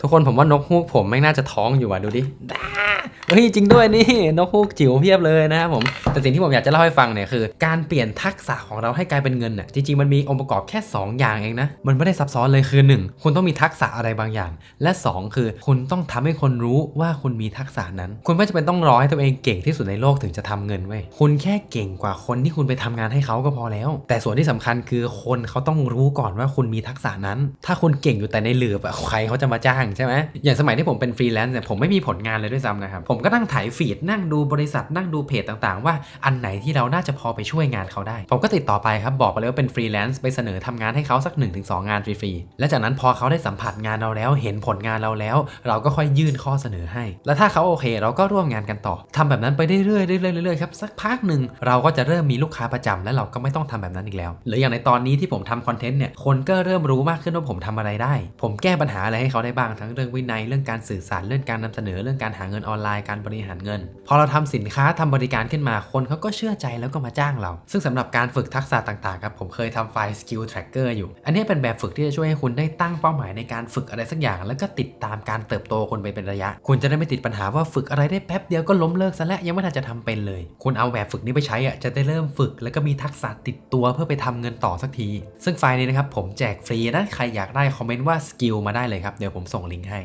ทุกคนผมว่านกฮูกผมไม่น่าจะท้องอยู่อะดูดิ เฮ้ยจริงด้วยนี่นกฮูกจิ๋วเพียบเลยนะครับผมแต่สิ่งที่ผมอยากจะเล่าให้ฟังเนี่ยคือ การเปลี่ยนทักษะของเราให้กลายเป็นเงินน่ะจริงๆมันมีองค์ประกอบแค่ 2 อย่างเองนะมันไม่ได้ซับซ้อนเลยคือ 1 คุณต้องมีทักษะอะไรบางอย่าง และ 2 คือ คุณต้องทำให้คนรู้ว่าคุณมีทักษะนั้น คุณไม่จำเป็นต้องรอให้ตัวเองเก่งที่สุดในโลกถึงจะทำเงินเว้ยคุณแค่เก่งกว่าคนที่คุณไปทำงานให้เขาก็พอแล้ว แต่ส่วนที่สำคัญคือคนเขาต้องรู้ก่อนว่าคุณมีทักษะนั้น ถ้าคุณเก่งอยู่แต่ในหลืบอะใครเขาจะมาจ้างใช่ไหมอย่างสมัยที่ผมเป็นฟรีแลนซ์เนี่ยผมไม่มีผลงานเลยด้วยซ้ำนะครับผมมก็นั่งถ่ายฟีดนั่งดูบริษัทนั่งดูเพจต่างๆ ว่าอันไหนที่เราน่าจะพอไปช่วยงานเขาได้ ผมก็ติดต่อไปครับบอกไปเลยว่าเป็นฟรีแลนซ์ไปเสนอทำงานให้เขาสัก 1-2 งานฟรีๆและจากนั้นพอเขาได้สัมผัสงานเราแล้ว เห็นผลงานเราแล้ว เราก็ค่อยยื่นข้อเสนอให้ แล้วถ้าเขาโอเค เราก็ร่วมงานกันต่อทำแบบนั้นไปเรื่อยๆเรื่อยๆเรื่อยๆครับสักพักหนึ่งเราก็จะเริ่มมีลูกค้าประจำและเราก็ไม่ต้องทำแบบนั้นอีกแล้ว หรืออย่างในตอนนี้ที่ผมทำคอนเทนต์เนี่ยคนก็เริ่มรู้มากขึ้นว่าผมทำอะไรได้ ผมแก้ปัญหาอะไรให้เขาได้บ้างทั้งเรื่องวินัยเรื่องการสื่อสารเรื่องการนำเสนอเรื่องการหาเงินออนไลน์การบริหารเงิน พอเราทำสินค้าทำบริการขึ้นมาคนเขาก็เชื่อใจแล้วก็มาจ้างเรา ซึ่งสำหรับการฝึกทักษะต่างๆครับผมเคยทำไฟล์ skill tracker อยู่ อันนี้เป็นแบบฝึกที่จะช่วยให้คุณได้ตั้งเป้าหมายในการฝึกอะไรสักอย่าง แล้วก็ติดตามการเติบโตคนไปเป็นระยะ คุณจะได้ไม่ติดปัญหาว่าฝึกอะไรได้แป๊บเดียวก็ล้มเลิกซะแล้วยังไม่ทันจะทำเป็นเลย คุณเอาแบบฝึกนี้ไปใช้อะจะได้เริ่มฝึก แล้วก็มีทักษะติดตัวเพื่อไปทำเงินต่อสักที ซึ่งไฟล์นี้นะครับผมแจกฟรีนะใครอยากได้คอมเมนต์ว่าสกิลมาได้เลยครับเดี๋ยวผมส่งลิงก์ให้